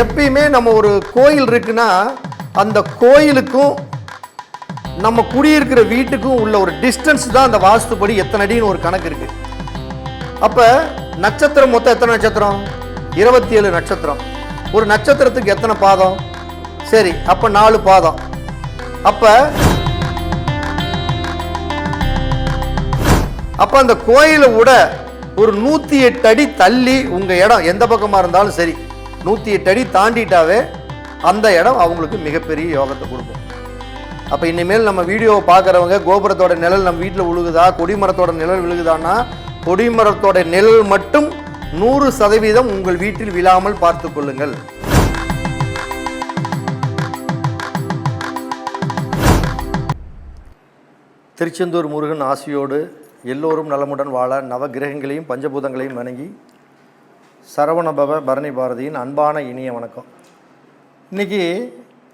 எப்பயுமே நம்ம ஒரு கோயில் இருக்குன்னா அந்த கோயிலுக்கும் நம்ம குடியிருக்கிற வீட்டுக்கும் உள்ள ஒரு டிஸ்டன்ஸ் தான் அந்த வாஸ்துப்படி எத்தனை அடின்னு ஒரு கணக்கு இருக்கு. அப்ப நட்சத்திரம் மொத்தம் எத்தனை நட்சத்திரம்? இருபத்தி ஏழு நட்சத்திரம். ஒரு நட்சத்திரத்துக்கு எத்தனை பாதம்? சரி அப்ப நாலு பாதம். அப்ப அப்ப அந்த கோயிலை விட ஒரு நூத்தி எட்டு அடி தள்ளி உங்க இடம் எந்த பக்கமா இருந்தாலும் சரி. நூற்றி எட்டு அடி தாண்டிட்டாவே அந்த இடம் அவங்களுக்கு மிகப்பெரிய யோகத்தை கொடுக்கும். அப்போ இனிமேல் நம்ம வீடியோவை பார்க்குறவங்க கோபுரத்தோட நிழல் நம்ம வீட்டில் விழுகுதா கொடிமரத்தோட நிழல் விழுகுதான்னா கொடிமரத்தோட நிழல் மட்டும் நூறு சதவீதம் உங்கள் வீட்டில் விழாமல் பார்த்து கொள்ளுங்கள். திருச்செந்தூர் முருகன் ஆசியோடு எல்லோரும் நலமுடன் வாழ நவகிரகங்களையும் பஞ்சபூதங்களையும் வணங்கி சரவணபவ பரணி பாரதியின் அன்பான இனிய வணக்கம். இன்றைக்கி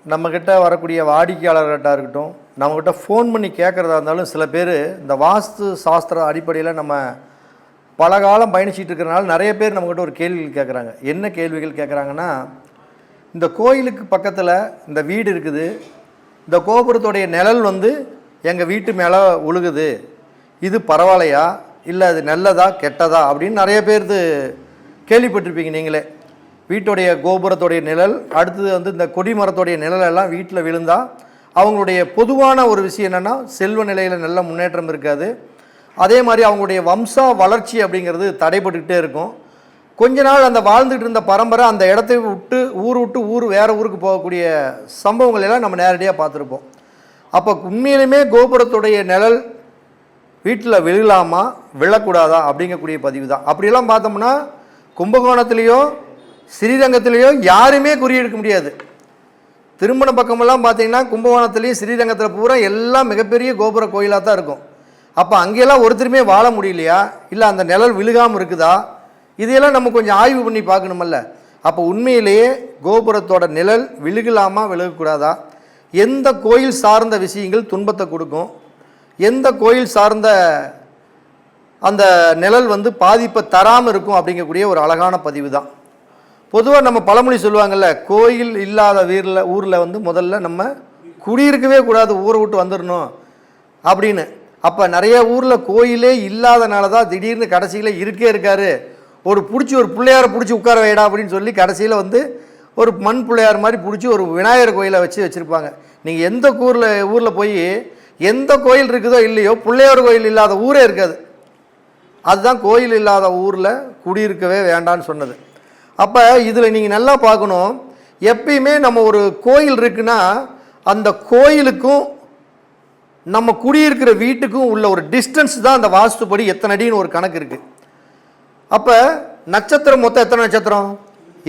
நம்மக்கிட்ட வரக்கூடிய வாடிக்கையாளர்கிட்ட இருக்கட்டும் நம்மக்கிட்ட ஃபோன் பண்ணி கேட்குறதா இருந்தாலும் சில பேர் இந்த வாஸ்து சாஸ்திர அடிப்படையில் நம்ம பல காலம் பயணிச்சிட்டு இருக்கிறனால நிறைய பேர் நம்மக்கிட்ட ஒரு கேள்விகள் கேட்குறாங்க. என்ன கேள்விகள் கேட்குறாங்கன்னா இந்த கோயிலுக்கு பக்கத்தில் இந்த வீடு இருக்குது இந்த கோபுரத்துடைய நிழல் வந்து எங்கள் வீட்டு மேலே உழுகுது இது பரவாயில்லையா? இல்லை அது நல்லதா கெட்டதா? அப்படின்னு நிறைய பேர் இது கேள்விப்பட்டிருப்பீங்க நீங்களே. வீட்டுடைய கோபுரத்துடைய நிழல் அடுத்தது வந்து இந்த கொடிமரத்துடைய நிழலெல்லாம் வீட்டில் விழுந்தால் அவங்களுடைய பொதுவான ஒரு விஷயம் என்னென்னா செல்வ நிலையில் நல்ல முன்னேற்றம் இருக்காது. அதே மாதிரி அவங்களுடைய வம்சா வளர்ச்சி அப்படிங்கிறது தடைபட்டுக்கிட்டே இருக்கும். கொஞ்ச நாள் அந்த வாழ்ந்துட்டு இருந்த பரம்பரை அந்த இடத்தை விட்டு ஊர் விட்டு ஊர் வேறு ஊருக்கு போகக்கூடிய சம்பவங்கள் எல்லாம் நம்ம நேரடியாக பார்த்துருப்போம். அப்போ உண்மையிலுமே கோபுரத்துடைய நிழல் வீட்டில் விழலாமா விழக்கூடாதா அப்படிங்கக்கூடிய பதிவு தான். அப்படியெல்லாம் பார்த்தோம்னா கும்பகோணத்துலேயோ ஸ்ரீரங்கத்துலேயோ யாருமே குறியெடுக்க முடியாது. திருமண பக்கமெல்லாம் பார்த்தீங்கன்னா கும்பகோணத்துலேயும் ஸ்ரீரங்கத்தில் பூரா எல்லாம் மிகப்பெரிய கோபுர கோயிலாக தான் இருக்கும். அப்போ அங்கெல்லாம் ஒருத்தருமே வாழ முடியலையா? இல்லை அந்த நிழல் விழுகாமல் இருக்குதா? இதையெல்லாம் நம்ம கொஞ்சம் ஆய்வு பண்ணி பார்க்கணுமல்ல. அப்போ உண்மையிலேயே கோபுரத்தோட நிழல் விழுகலாமா விழுகக்கூடாதா? எந்த கோயில் சார்ந்த விஷயங்கள் துன்பத்தை கொடுக்கும்? எந்த கோயில் சார்ந்த அந்த நிழல் வந்து பாதிப்பை தராமல் இருக்கும் அப்படிங்கக்கூடிய ஒரு அழகான பதிவு தான் பொதுவாக நம்ம பழமொழி சொல்லுவாங்கள்ல கோயில் இல்லாத வீரில் ஊரில் வந்து முதல்ல நம்ம குடியிருக்கவே கூடாது ஊரை விட்டு வந்துடணும் அப்படின்னு. அப்போ நிறைய ஊரில் கோயிலே இல்லாதனால தான் திடீர்னு கடைசியில் இருக்கே இருக்காரு. ஒரு பிடிச்சி ஒரு பிள்ளையாரை பிடிச்சி உட்கார வைடா அப்படின்னு சொல்லி கடைசியில் வந்து ஒரு மண் பிள்ளையார் மாதிரி பிடிச்சி ஒரு விநாயகர் கோயிலை வச்சு வச்சுருப்பாங்க. நீங்கள் எந்த ஊரில் ஊரில் போய் எந்த கோயில் இருக்குதோ இல்லையோ பிள்ளையார் கோயில் இல்லாத ஊரே இருக்காது. அதுதான் கோயில் இல்லாத ஊரில் குடியிருக்கவே வேண்டான்னு சொன்னது. அப்போ இதில் நீங்கள் நல்லா பார்க்கணும். எப்பயுமே நம்ம ஒரு கோயில் இருக்குன்னா அந்த கோயிலுக்கும் நம்ம குடியிருக்கிற வீட்டுக்கும் உள்ள ஒரு டிஸ்டன்ஸ் தான் அந்த வாஸ்துப்படி எத்தனை அடின்னு ஒரு கணக்கு இருக்குது அப்போ நட்சத்திரம் மொத்தம் எத்தனை நட்சத்திரம்?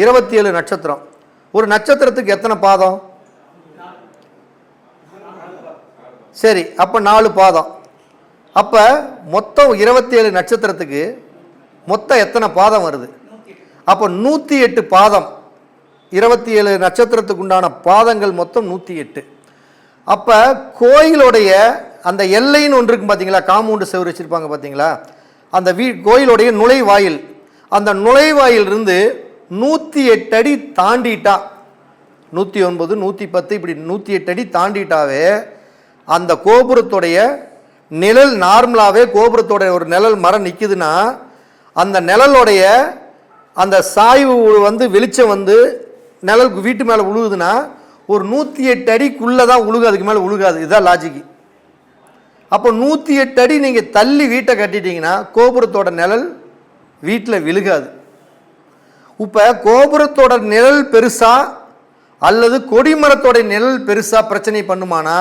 இருபத்தி ஏழு நட்சத்திரம். ஒரு நட்சத்திரத்துக்கு எத்தனை பாதம்? சரி அப்போ நாலு பாதம். அப்போ மொத்தம் இருபத்தி ஏழு நட்சத்திரத்துக்கு மொத்தம் எத்தனை பாதம் வருது? அப்போ நூற்றி எட்டு பாதம். இருபத்தி ஏழு நட்சத்திரத்துக்கு உண்டான பாதங்கள் மொத்தம் நூற்றி எட்டு அப்போ கோயிலுடைய அந்த எல்லைன்னு ஒன்று இருக்கும் பார்த்தீங்களா காம்பவுண்டு செவர் வச்சுருப்பாங்க பார்த்தீங்களா அந்த வீ கோயிலுடைய நுழைவாயில். அந்த நுழைவாயிலிருந்து நூற்றி எட்டு அடி தாண்டிட்டா. நூற்றி ஒன்பது நூற்றி பத்து இப்படி நூற்றி எட்டு அடி தாண்டிட்டாவே அந்த கோபுரத்துடைய நிழல் நார்மலாகவே கோபுரத்தோட ஒரு நிழல் மரம் நிற்குதுன்னா அந்த நிழலுடைய அந்த சாய்வு வந்து வெளிச்சம் வந்து நிழல் வீட்டு மேலே உழுகுதுன்னா ஒரு நூற்றி எட்டு அடிக்குள்ளே தான் உழுகு அதுக்கு மேலே உழுகாது. இதுதான் லாஜிக்கு அப்போ நூற்றி எட்டு அடி நீங்கள் தள்ளி வீட்டை கட்டிட்டீங்கன்னா கோபுரத்தோட நிழல் வீட்டில் விழுகாது. இப்போ கோபுரத்தோட நிழல் பெருசா அல்லது கொடிமரத்தோடைய நிழல் பெருசாக பிரச்சனை பண்ணுமானா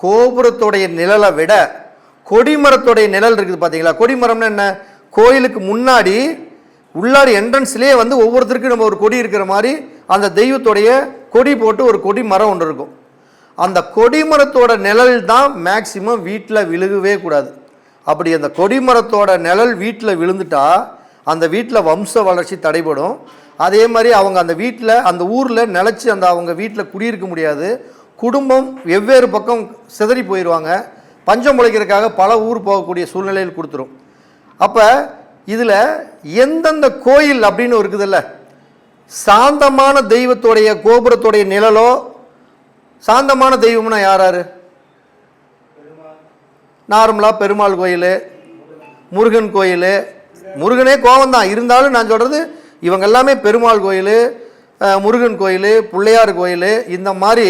கோபுரத்தோடைய நிழலை விட கொடிமரத்துடைய நிழல் இருக்குது பார்த்தீங்களா கொடிமரம்னா என்ன? கோயிலுக்கு முன்னாடி உள்ளாடி என்ட்ரன்ஸ்லேயே வந்து ஒவ்வொருத்தருக்கும் நம்ம ஒரு கொடி இருக்கிற மாதிரி அந்த தெய்வத்தோடைய கொடி போட்டு ஒரு கொடி மரம் ஒன்று இருக்கும். அந்த கொடிமரத்தோட நிழல் தான் மேக்சிமம் வீட்டில் விழுகவே கூடாது. அப்படி அந்த கொடிமரத்தோட நிழல் வீட்டில் விழுந்துட்டா அந்த வீட்டில் வம்ச வளர்ச்சி தடைபடும். அதே மாதிரி அவங்க அந்த வீட்டில் அந்த ஊரில் நிலச்சி அந்த அவங்க வீட்டில் குடியிருக்க முடியாது. குடும்பம் வெவ்வேறு பக்கம் சிதறி போயிடுவாங்க பஞ்சம் முளைக்கிறதுக்காக பல ஊர் போகக்கூடிய சூழ்நிலையில் கொடுத்துரும். அப்போ இதில் எந்தெந்த கோயில் அப்படின்னு இருக்குதுல்ல? சாந்தமான தெய்வத்துடைய கோபுரத்துடைய நிழலோ சாந்தமான தெய்வம்னா யார் நார்மலாக பெருமாள் கோயில் முருகன் கோயில். முருகனே கோவம் தான் இருந்தாலும் நான் சொல்கிறது இவங்க எல்லாமே பெருமாள் கோயில் முருகன் கோயில் பிள்ளையார் கோயில் இந்த மாதிரி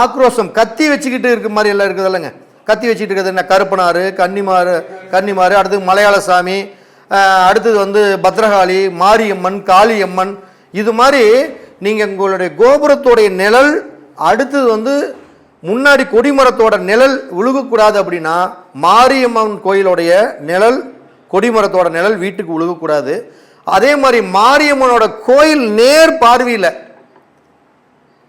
ஆக்ரோஷம் கத்தி வச்சுக்கிட்டு இருக்க மாதிரி எல்லாம் இருக்குது இல்லைங்க கத்தி வச்சுட்டு இருக்கிறது என்ன? கருப்பனார் கன்னிமார் கன்னிமார் அடுத்தது மலையாள சாமி அடுத்தது வந்து பத்ரகாளி மாரியம்மன் காளியம்மன். இது மாதிரி நீங்கள் உங்களுடைய கோபுரத்தோடைய நிழல் அடுத்தது வந்து முன்னாடி கொடிமரத்தோட நிழல் விழுகக்கூடாது அப்படின்னா மாரியம்மன் கோயிலுடைய நிழல் கொடிமரத்தோட நிழல் வீட்டுக்கு விழுகக்கூடாது அதே மாதிரி மாரியம்மனோட கோயில் நேர் பார்வையில்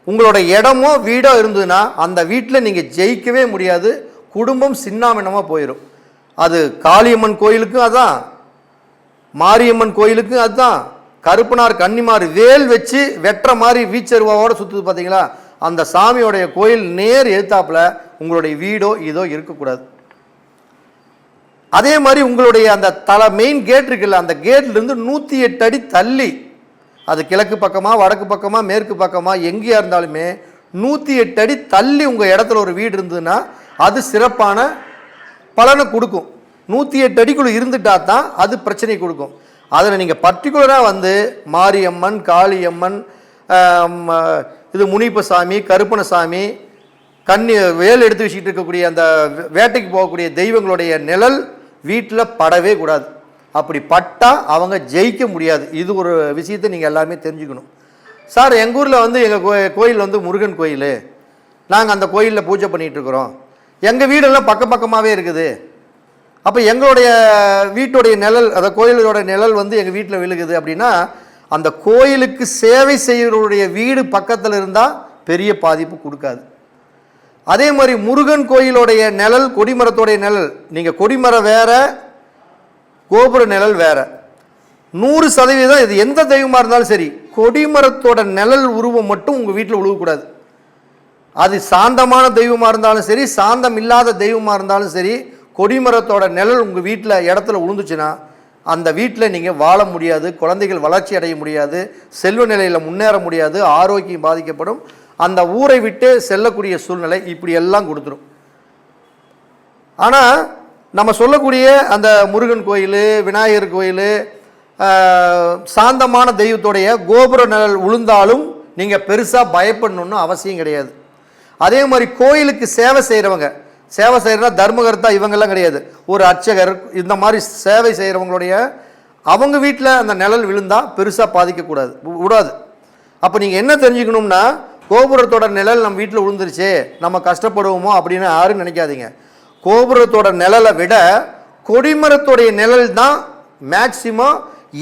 உங்களோட இடமோ வீடோ இருந்ததுன்னா அந்த வீட்டில் நீங்கள் ஜெயிக்கவே முடியாது. குடும்பம் சின்னாமினமாக போயிடும் அது காளியம்மன் கோயிலுக்கும் அதுதான் மாரியம்மன் கோயிலுக்கும் அதுதான் கருப்பனார் கன்னிமார் வேல் வச்சு வெட்டுற மாதிரி வீச்சருவாவோட சுற்றுது பார்த்தீங்களா அந்த சாமியோடைய கோயில் நேர் எழுத்தாப்பில் உங்களுடைய வீடோ இதோ இருக்கக்கூடாது. அதே மாதிரி உங்களுடைய அந்த தலை மெயின் கேட் இருக்குல்ல அந்த கேட்லேருந்து நூற்றி எட்டு அடி தள்ளி அது கிழக்கு பக்கமாக வடக்கு பக்கமாக மேற்கு பக்கமாக எங்கேயா இருந்தாலுமே நூற்றி எட்டு அடி தள்ளி உங்கள் இடத்துல ஒரு வீடு இருந்ததுன்னா அது சிறப்பான பலனை கொடுக்கும். நூற்றி எட்டு அடிக்குள்ளே இருந்துட்டா தான் அது பிரச்சனை கொடுக்கும். அதில் நீங்கள் பர்டிகுலராக வந்து மாரியம்மன் காளியம்மன் ஆம், இது முனிப்பசாமி கருப்பணசாமி கண்ணி வேல் எடுத்து வச்சுக்கிட்டு இருக்கக்கூடிய அந்த வேட்டைக்கு போகக்கூடிய தெய்வங்களுடைய நிழல் வீட்டில் படவே கூடாது. அப்படி பட்டால் அவங்க ஜெயிக்க முடியாது. இது ஒரு விஷயத்தை நீங்கள் எல்லாமே தெரிஞ்சுக்கணும். சார் எங்கள் ஊரில் வந்து எங்கள் கோ கோயில் வந்து முருகன் கோயில். நாங்கள் அந்த கோயிலில் பூஜை பண்ணிகிட்டு இருக்கிறோம். எங்கள் வீடெல்லாம் பக்க பக்கமாகவே இருக்குது. அப்போ எங்களுடைய வீட்டுடைய நிழல் அந்த கோயிலோட நிழல் வந்து எங்கள் வீட்டில் விழுகுது அப்படின்னா அந்த கோயிலுக்கு சேவை செய்கிறவருடைய வீடு பக்கத்தில் இருந்தால் பெரிய பாதிப்பு கொடுக்காது. அதே மாதிரி முருகன் கோயிலுடைய நிழல் கொடிமரத்தோடைய நிழல் நீங்கள் கொடிமரம் வேற கோபுர நிழல் வேற. நூறு சதவீதம் இது எந்த தெய்வமாக இருந்தாலும் சரி கொடிமரத்தோட நிழல் உருவம் மட்டும் உங்கள் வீட்டில் உழுவக்கூடாது. அது சாந்தமான தெய்வமாக இருந்தாலும் சரி சாந்தம் இல்லாத தெய்வமாக இருந்தாலும் சரி கொடிமரத்தோட நிழல் உங்கள் வீட்டில் இடத்துல உழுந்துச்சுன்னா அந்த வீட்டில் நீங்கள் வாழ முடியாது குழந்தைகள் வளர்ச்சி அடைய முடியாது செல்வ நிலையில் முன்னேற முடியாது ஆரோக்கியம் பாதிக்கப்படும். அந்த ஊரை விட்டு செல்லக்கூடிய சூழ்நிலை இப்படி எல்லாம் கொடுத்துரும். ஆனால் நம்ம சொல்லக்கூடிய அந்த முருகன் கோயில் விநாயகர் கோயில் சாந்தமான தெய்வத்துடைய கோபுர நிழல் உளுந்தாலும் நீங்கள் பெருசாக பயப்படணுன்னு அவசியம் கிடையாது. அதே மாதிரி கோயிலுக்கு சேவை செய்கிறவங்க சேவை செய்கிறனா தர்மகர்த்தா இவங்கெல்லாம் கிடையாது. ஒரு அர்ச்சகர் இந்த மாதிரி சேவை செய்கிறவங்களுடைய அவங்க வீட்டில் அந்த நிழல் விழுந்தால் பெருசாக பாதிக்கக்கூடாது விடாது. அப்போ நீங்கள் என்ன தெரிஞ்சுக்கணும்னா கோபுரத்தோட நிழல் நம்ம வீட்டில் விழுந்துருச்சு நம்ம கஷ்டப்படுவோமோ அப்படின்னு யாரும் நினைக்காதீங்க. கோபுரத்தோட நிழலை விட கொடிமரத்தோடைய நிழல் தான் மேக்சிமம்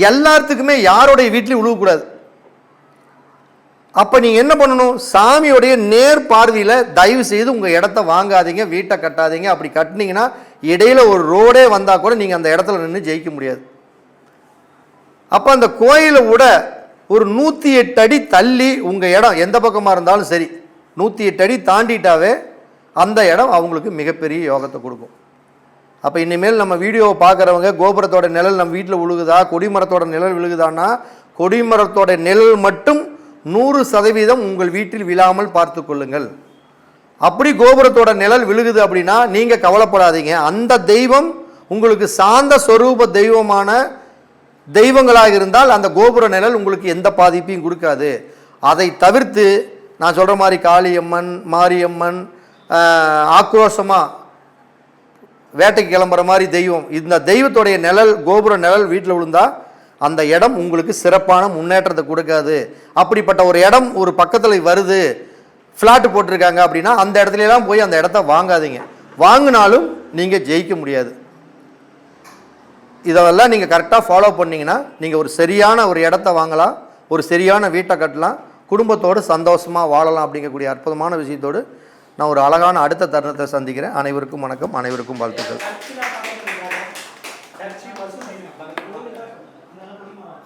எல்லாத்துக்குமே யாருடைய வீட்லேயும் விழுவக்கூடாது அப்போ நீங்கள் என்ன பண்ணணும்? சாமியோடைய நேர் பார்வையில் தயவு செய்து உங்கள் இடத்த வாங்காதீங்க வீட்டை கட்டாதீங்க. அப்படி கட்டினீங்கன்னா இடையில ஒரு ரோடே வந்தால் கூட நீங்கள் அந்த இடத்துல நின்று ஜெயிக்க முடியாது. அப்போ அந்த கோயிலை விட ஒரு நூற்றி எட்டு அடி தள்ளி உங்கள் இடம் எந்த பக்கமாக இருந்தாலும் சரி நூற்றி எட்டு அடி தாண்டிட்டாவே அந்த இடம் அவங்களுக்கு மிகப்பெரிய யோகத்தை கொடுக்கும். அப்போ இனிமேல் நம்ம வீடியோவை பார்க்குறவங்க கோபுரத்தோட நிழல் நம்ம வீட்டில் விழுகுதா கொடிமரத்தோட நிழல் விழுகுதான்னா கொடிமரத்தோட நிழல் மட்டும் நூறு சதவீதம் உங்கள் வீட்டில் விழாமல் பார்த்து கொள்ளுங்கள். அப்படி கோபுரத்தோட நிழல் விழுகுது அப்படின்னா நீங்கள் கவலைப்படாதீங்க. அந்த தெய்வம் உங்களுக்கு சாந்த ஸ்வரூப தெய்வமான தெய்வங்களாக இருந்தால் அந்த கோபுர நிழல் உங்களுக்கு எந்த பாதிப்பையும் கொடுக்காது. அதை தவிர்த்து நான் சொல்கிற மாதிரி காளியம்மன் மாரியம்மன் ஆக்ரோஷமாக வேட்டைக்கு கிளம்புற மாதிரி தெய்வம் இந்த தெய்வத்துடைய நிழல் கோபுர நிழல் வீட்டில் விழுந்தால் அந்த இடம் உங்களுக்கு சிறப்பான முன்னேற்றத்தை கொடுக்காது. அப்படிப்பட்ட ஒரு இடம் ஒரு பக்கத்தில் வருது ஃப்ளாட்டு போட்டிருக்காங்க அப்படின்னா அந்த இடத்துலலாம் போய் அந்த இடத்த வாங்காதீங்க. வாங்கினாலும் நீங்கள் ஜெயிக்க முடியாது. இதெல்லாம் நீங்கள் கரெக்டாக ஃபாலோ பண்ணிங்கன்னா நீங்கள் ஒரு சரியான ஒரு இடத்த வாங்கலாம் ஒரு சரியான வீட்டை கட்டலாம் குடும்பத்தோடு சந்தோஷமாக வாழலாம் அப்படிங்கக்கூடிய அற்புதமான விஷயத்தோடு நான் ஒரு அழகான அடுத்த தருணத்தை சந்திக்கிறேன். அனைவருக்கும் வணக்கம் அனைவருக்கும் வாழ்த்துக்கள்.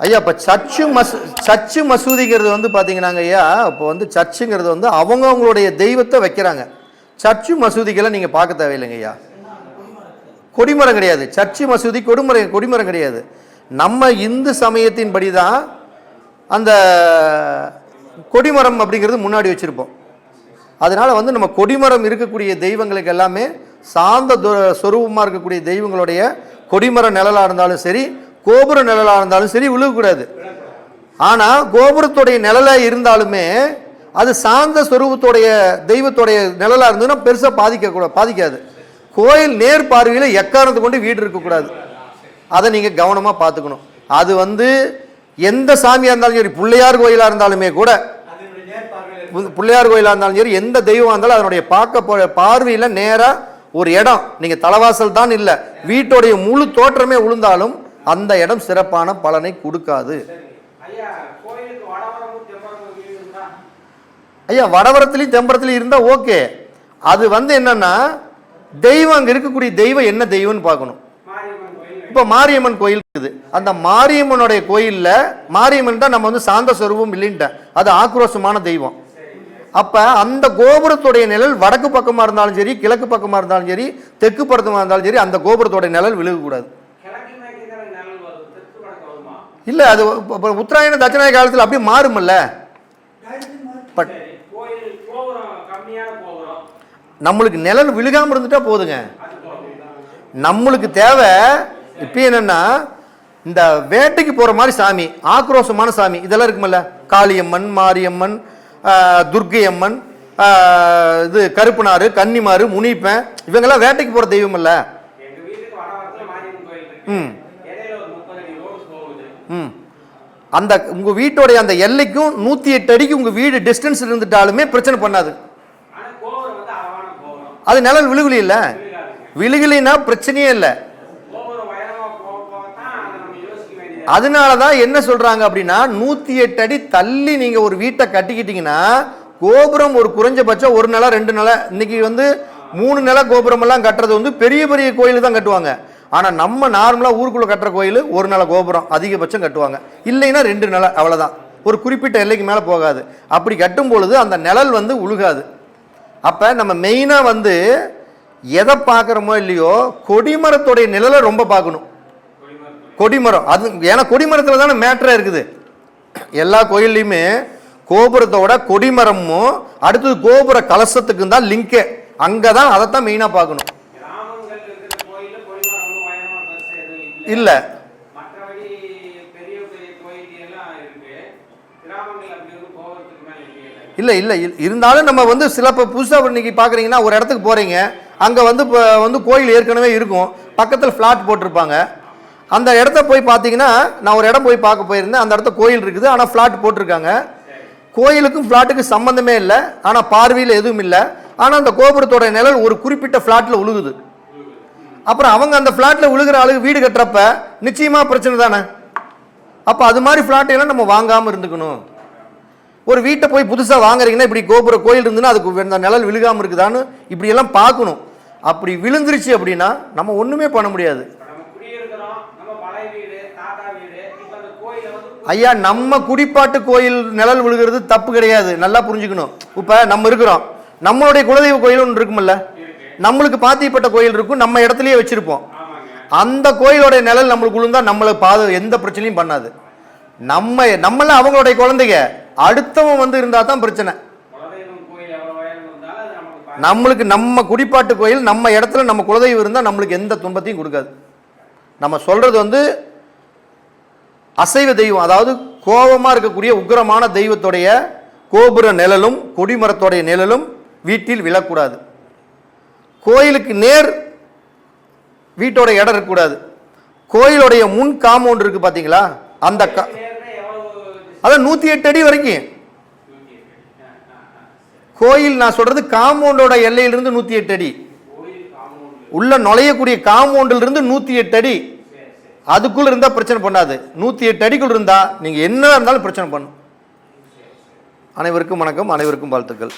ஐயா இப்போ சர்ச்சு மசூ சர்ச்சு மசூதிங்கிறது வந்து பார்த்தீங்கன்னாங்க ஐயா இப்போ வந்து சர்ச்சுங்கிறது வந்து அவங்கவுங்களுடைய தெய்வத்தை வைக்கிறாங்க. சர்ச்சு மசூதிகளை நீங்கள் பார்க்க தேவையில்லைங்க ஐயா. கொடிமரம் கிடையாது. சர்ச்சு மசூதி கொடிமரம் கொடிமரம் கிடையாது. நம்ம இந்து சமயத்தின்படி தான் அந்த கொடிமரம் அப்படிங்கிறது முன்னாடி வச்சுருப்போம். அதனால் வந்து நம்ம கொடிமரம் இருக்கக்கூடிய தெய்வங்களுக்கு எல்லாமே சாந்த சொரூபமாக இருக்கக்கூடிய தெய்வங்களுடைய கொடிமர நிழலாக இருந்தாலும் சரி கோபுர நிழலாக இருந்தாலும் சரி விழுகக்கூடாது. ஆனால் கோபுரத்துடைய நிழலாக இருந்தாலுமே அது சாந்த சொரூபத்துடைய தெய்வத்துடைய நிழலாக இருந்ததுன்னா பெருசாக பாதிக்கக்கூடாது பாதிக்காது. கோயில் நேர் பார்வையில் எக்காரணத்தை கொண்டு வீடு இருக்கக்கூடாது. அதை நீங்கள் கவனமாக பார்த்துக்கணும். அது வந்து எந்த சாமியாக இருந்தாலும் சரி பிள்ளையார் கோயிலாக இருந்தாலுமே கூட பிள்ளையார் கோயிலாக இருந்தாலும் சரி எந்த தெய்வம் இருந்தாலும் அதனுடைய பார்க்க போ பார்வையில் நேராக ஒரு இடம். நீங்கள் தலைவாசல் தான் இல்லை வீட்டுடைய முழு தோற்றமே உளுந்தாலும் அந்த இடம் சிறப்பான பலனை கொடுக்காது. ஐயா வடவரத்துலையும் தெம்பரத்துலையும் இருந்தால் ஓகே. அது வந்து என்னன்னா தெய்வம் அங்கே இருக்கக்கூடிய தெய்வம் என்ன தெய்வம்னு பார்க்கணும். இப்போ மாரியம்மன் கோயில் இருக்குது. அந்த மாரியம்மனுடைய கோயிலில் மாரியம்மன் தான் நம்ம வந்து சாந்த சொரூபம் இல்லைன்ட்டேன். அது ஆக்ரோஷமான தெய்வம். அப்போ அந்த கோபுரத்துடைய நிழல் வடக்கு பக்கமாக இருந்தாலும் சரி கிழக்கு பக்கமாக இருந்தாலும் சரி தெற்கு பக்கமாக இருந்தாலும் சரி அந்த கோபுரத்தோட நிழல் விழுகக்கூடாது கிழக்கு நோக்கி தானே நிழல் வருது தெற்கு வடக்கு வருமா இல்லை அது இப்ப- உத்தராயண தட்சிணாய காலத்தில் அப்படியே மாறுமல்ல பட் நம்மளுக்கு நிழல் விழுகாமல் இருந்துட்டா போதுங்க. நம்மளுக்கு தேவை இப்போ என்னன்னா இந்த வேட்டைக்கு போகிற மாதிரி சாமி ஆக்ரோஷமான சாமி இதெல்லாம் இருக்குமல்ல? காளியம்மன் மாரியம்மன் துர்க்கையம்மன் இது கருப்பனாறு கன்னிமாறு முனிப்பன் இவங்கெல்லாம் வேட்டைக்கு போகிற தெய்வம் இல்ல. ம் இடையில ஒரு முப்பது அடி ரோடு போகுது ம் அந்த உங்கள் வீட்டோடைய அந்த எல்லைக்கும் நூற்றி எட்டு அடிக்கு உங்கள் வீடு டிஸ்டன்ஸ் இருந்துட்டாலுமே பிரச்சனை பண்ணாது. அது நிழல் விழுகலி இல்லை? விழுகாதுங்க விழுகலின்னா பிரச்சனையே இல்லை. அதனால தான் என்ன சொல்கிறாங்க அப்படின்னா நூற்றி எட்டு அடி தள்ளி நீங்கள் ஒரு வீட்டை கட்டிக்கிட்டீங்கன்னா கோபுரம் ஒரு குறைஞ்சபட்சம் ஒரு நிலை ரெண்டு நிலை. இன்னைக்கு வந்து மூணு நிலை கோபுரம் எல்லாம் கட்டுறது வந்து பெரிய பெரிய கோயில் தான் கட்டுவாங்க. ஆனால் நம்ம நார்மலாக ஊருக்குள்ளே கட்டுற கோயில் ஒரு நில கோபுரம் அதிகபட்சம் கட்டுவாங்க. இல்லைன்னா ரெண்டு நிலை அவ்வளோதான் ஒரு குறிப்பிட்ட எல்லைக்கு மேலே போகாது. அப்படி கட்டும் பொழுது அந்த நிழல் வந்து உழுகாது. அப்போ நம்ம மெயினாக வந்து எதை பார்க்குறோமோ இல்லையோ கொடிமரத்துடைய நிழலை ரொம்ப பார்க்கணும். கொடிமரம். அது ஏன்னா கொடிமரத்தில் தானே மேட்ரே இருக்குது. எல்லா கோயில்லையுமே கோபுரத்தோட கொடிமரமும் அடுத்தது கோபுர கலசத்துக்கும் தான் லிங்கே அங்கே தான் அதைத்தான் மெயினாக பார்க்கணும் கிராமங்கள் இருக்கிற கோயில்ல கொடிமரம் வந்து உயரமா பெருசா எதுவும் இல்லை இல்லை மற்றபடி பெரிய பெரிய கோயில் எல்லாம் இருக்கு கிராமங்கள் அப்படி இருந்து கோபுரத்துக்கு இல்லை. இல்லை? இல்- இருந்தாலும் நம்ம வந்து சில இப்போ புதுசாக இன்னைக்கு பார்க்குறீங்கன்னா ஒரு இடத்துக்கு போகிறீங்க அங்கே வந்து இப்போ வந்து கோயில் ஏற்கனவே இருக்கும். பக்கத்தில் ஃப்ளாட் போட்டிருப்பாங்க. அந்த இடத்த போய் பார்த்தீங்கன்னா நான் ஒரு இடம் போய் பார்க்க போயிருந்தேன். அந்த இடத்த கோயில் இருக்குது. ஆனால் ஃப்ளாட் போட்டிருக்காங்க. கோயிலுக்கும் ஃப்ளாட்டுக்கும் சம்மந்தமே இல்லை. ஆனால் பார்வையில் எதுவும் இல்லை. ஆனால் அந்த கோபுரத்தோட நிழல் ஒரு குறிப்பிட்ட ஃப்ளாட்டில் உழுகுது. அப்புறம் அவங்க அந்த ஃப்ளாட்டில் விழுகிற ஆளுக்கு வீடு கட்டுறப்ப நிச்சயமாக பிரச்சனை தானே? அப்போ அது மாதிரி ஃப்ளாட்டையெல்லாம் நம்ம வாங்காமல் இருந்துக்கணும். ஒரு வீட்டை போய் புதுசாக வாங்குறீங்கன்னா இப்படி கோபுர கோயில் இருந்துன்னா அதுக்கு அந்த நிழல் விழுகாமல் இருக்குதான்னு இப்படியெல்லாம் பார்க்கணும். அப்படி விழுந்துருச்சு அப்படின்னா நம்ம ஒன்றுமே பண்ண முடியாது. ஐயா நம்ம குடிப்பாட்டு கோயில் நிழல் விழுகிறது தப்பு கிடையாது. நல்லா புரிஞ்சுக்கணும். இப்போ நம்ம இருக்கிறோம். நம்மளுடைய குலதெய்வ கோயில் ஒன்று இருக்குமில்ல? நம்மளுக்கு பாத்தியப்பட்ட கோயில் இருக்கும் நம்ம இடத்துலயே வச்சிருப்போம். அந்த கோயிலோடைய நிழல் நம்மளுக்கு விழுந்தா நம்மளை பாத எந்த பிரச்சனையும் பண்ணாது. நம்ம நம்மள அவங்களுடைய குழந்தைங்க அடுத்தவன் வந்து இருந்தா தான் பிரச்சனை. நம்மளுக்கு நம்ம குடிப்பாட்டு கோயில் நம்ம இடத்துல நம்ம குலதெய்வம் இருந்தால் நம்மளுக்கு எந்த துன்பத்தையும் கொடுக்காது. நம்ம சொல்றது வந்து அசைவ தெய்வம் அதாவது கோபமாக இருக்கக்கூடிய உக்கிரமான தெய்வத்துடைய கோபுர நிழலும் கொடிமரத்துடைய நிழலும் வீட்டில் விழக்கூடாது. கோயிலுக்கு நேர் வீட்டோட இடம் இருக்கக்கூடாது. கோயிலுடைய முன் காம்பவுண்ட் இருக்குது பார்த்தீங்களா அந்த கா அதான் நூற்றி எட்டு அடி வரைக்கும். கோயில் நான் சொல்கிறது காம்பவுண்டோட எல்லையிலிருந்து நூற்றி எட்டு அடி. உள்ள நுழையக்கூடிய காம்பவுண்டில் இருந்து நூற்றி எட்டு அடி. அதுக்குள்ளே இருந்தால் பிரச்சனை பண்ணாது. நூற்றி எட்டு அடிக்குள் இருந்தால் நீங்கள் என்ன இருந்தாலும் பிரச்சனை பண்ணும். அனைவருக்கும் வணக்கம் அனைவருக்கும் வாழ்த்துக்கள்.